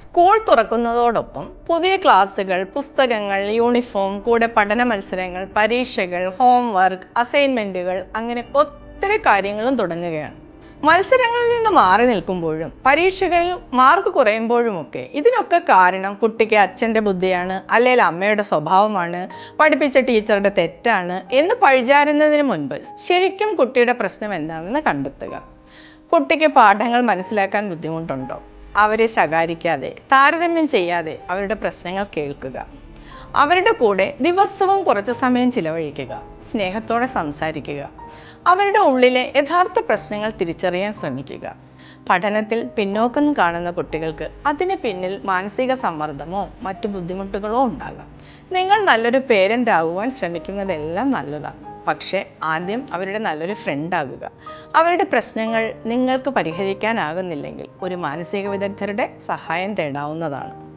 School തുറക്കുന്നതോടൊപ്പം പുതിയ ക്ലാസ്സുകൾ പുസ്തകങ്ങൾ യൂണിഫോം കൂടെ പഠന മത്സരങ്ങൾ പരീക്ഷകൾ ഹോംവർക്ക് അസൈൻമെന്റുകൾ അങ്ങനെ ഒത്തിരി കാര്യങ്ങളും തുടങ്ങുകയാണ്. മത്സരങ്ങളിൽ നിന്ന് മാറി നിൽക്കുമ്പോഴും പരീക്ഷകളിൽ മാർക്ക് കുറയുമ്പോഴുമൊക്കെ ഇതിനൊക്കെ കാരണം കുട്ടിക്ക് അച്ഛന്റെ ബുദ്ധിയാണ് അല്ലെങ്കിൽ അമ്മയുടെ സ്വഭാവമാണ് പഠിപ്പിച്ച ടീച്ചറുടെ തെറ്റാണ് എന്ന് പഴിചാരുന്നതിന് മുൻപ് ശരിക്കും കുട്ടിയുടെ പ്രശ്നം എന്താണെന്ന് കണ്ടെത്തുക. കുട്ടിക്ക് പാഠങ്ങൾ മനസ്സിലാക്കാൻ ബുദ്ധിമുട്ടുണ്ടോ? അവരെ ശകാരിക്കാതെ താരതമ്യം ചെയ്യാതെ അവരുടെ പ്രശ്നങ്ങൾ കേൾക്കുക. അവരുടെ കൂടെ ദിവസവും കുറച്ച് സമയം ചിലവഴിക്കുക സ്നേഹത്തോടെ സംസാരിക്കുക. അവരുടെ ഉള്ളിലെ യഥാർത്ഥ പ്രശ്നങ്ങൾ തിരിച്ചറിയാൻ ശ്രമിക്കുക. പഠനത്തിൽ പിന്നോക്കം കാണുന്ന കുട്ടികൾക്ക് അതിന് പിന്നിൽ മാനസിക സമ്മർദ്ദമോ മറ്റു ബുദ്ധിമുട്ടുകളോ ഉണ്ടാകാം. നിങ്ങൾ നല്ലൊരു പേരന്റ് ആകുവാൻ ശ്രമിക്കുന്നതെല്ലാം നല്ലതാണ്. പക്ഷേ ആദ്യം അവരുടെ നല്ലൊരു ഫ്രണ്ട് ആകുക. അവരുടെ പ്രശ്നങ്ങൾ നിങ്ങൾക്ക് പരിഹരിക്കാനാകുന്നില്ലെങ്കിൽ ഒരു മാനസിക വിദഗ്ധരുടെ സഹായം തേടാവുന്നതാണ്.